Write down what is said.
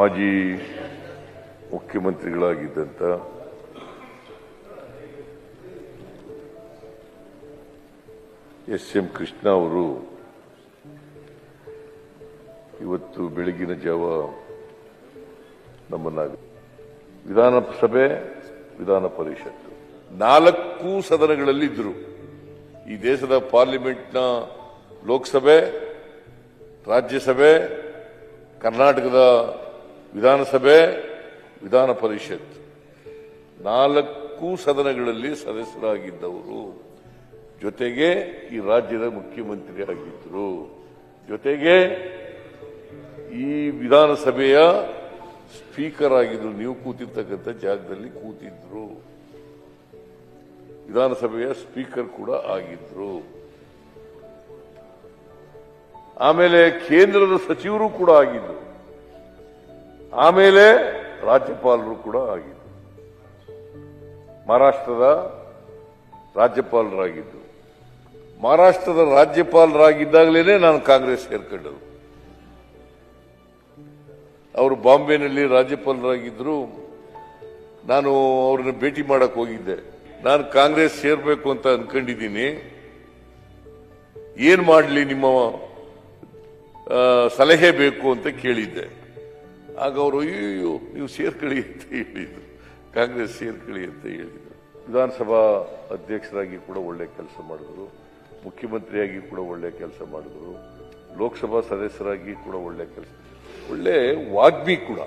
ಮಾಜಿ ಮುಖ್ಯಮಂತ್ರಿಗಳಾಗಿದ್ದಂಥ S M Krishna ಅವರು ಇವತ್ತು ಬೆಳಗಿನ ಜಾವ ನಮ್ಮನ್ನಾಗ ವಿಧಾನಸಭೆ, ವಿಧಾನ ಪರಿಷತ್ ನಾಲ್ಕು ಸದನಗಳಲ್ಲಿ ಇದ್ರು. ಈ ದೇಶದ ಪಾರ್ಲಿಮೆಂಟ್ನ ಲೋಕಸಭೆ, ರಾಜ್ಯಸಭೆ, ಕರ್ನಾಟಕದ ವಿಧಾನಸಭೆ, ವಿಧಾನ ಪರಿಷತ್. ನಾಲ್ಕು ಸದನಗಳಲ್ಲಿ ಸದಸ್ಯರಾಗಿದ್ದವರು. ಜೊತೆಗೆ ಈ ರಾಜ್ಯದ ಮುಖ್ಯಮಂತ್ರಿ ಆಗಿದ್ದರು. ಜೊತೆಗೆ ಈ ವಿಧಾನಸಭೆಯ ಸ್ಪೀಕರ್ ಆಗಿದ್ರು ನೀವು ಕೂತಿರ್ತಕ್ಕಂಥ ಜಾಗದಲ್ಲಿ ಕೂತಿದ್ರು. ವಿಧಾನಸಭೆಯ ಸ್ಪೀಕರ್ ಕೂಡ ಆಗಿದ್ರು. ಆಮೇಲೆ ಕೇಂದ್ರದ ಸಚಿವರು ಕೂಡ ಆಗಿದ್ರು. ಆಮೇಲೆ ರಾಜ್ಯಪಾಲರು ಕೂಡ ಆಗಿದ್ದರು ಮಹಾರಾಷ್ಟ್ರದ ರಾಜ್ಯಪಾಲರಾಗಿದ್ದು. ಮಹಾರಾಷ್ಟ್ರದ ರಾಜ್ಯಪಾಲರಾಗಿದ್ದಾಗಲೇ ನಾನು ಕಾಂಗ್ರೆಸ್ ಸೇರ್ಕೊಂಡರು ಅವರು ಬಾಂಬೆನಲ್ಲಿ ರಾಜ್ಯಪಾಲರಾಗಿದ್ದರು ನಾನು ಅವ್ರನ್ನ ಭೇಟಿ ಮಾಡಕ್ ಹೋಗಿದ್ದೆ. ನಾನು ಕಾಂಗ್ರೆಸ್ ಸೇರ್ಬೇಕು ಅಂತ ಅನ್ಕೊಂಡಿದ್ದೀನಿ. ಏನ್ ಮಾಡಲಿ ನಿಮ್ಮ ಸಲಹೆ ಬೇಕು ಅಂತ ಕೇಳಿದ್ದೆ. ಆಗ ಅವರು ಅಯ್ಯೋ ನೀವು ಸೇರ್ಕೊಳ್ಳಿ ಅಂತ ಹೇಳಿದರು. ಕಾಂಗ್ರೆಸ್ ಸೇರ್ಕೊಳ್ಳಿ ಅಂತ ಹೇಳಿದರು. ವಿಧಾನಸಭಾ ಅಧ್ಯಕ್ಷರಾಗಿ ಕೂಡ ಒಳ್ಳೆ ಕೆಲಸ ಮಾಡಿದ್ರು. ಮುಖ್ಯಮಂತ್ರಿಯಾಗಿ ಕೂಡ ಒಳ್ಳೆ ಕೆಲಸ ಮಾಡಿದ್ರು. ಲೋಕಸಭಾ ಸದಸ್ಯರಾಗಿ ಕೂಡ ಒಳ್ಳೆ ಕೆಲಸ ಒಳ್ಳೆ ವಾಗ್ಮಿ ಕೂಡ.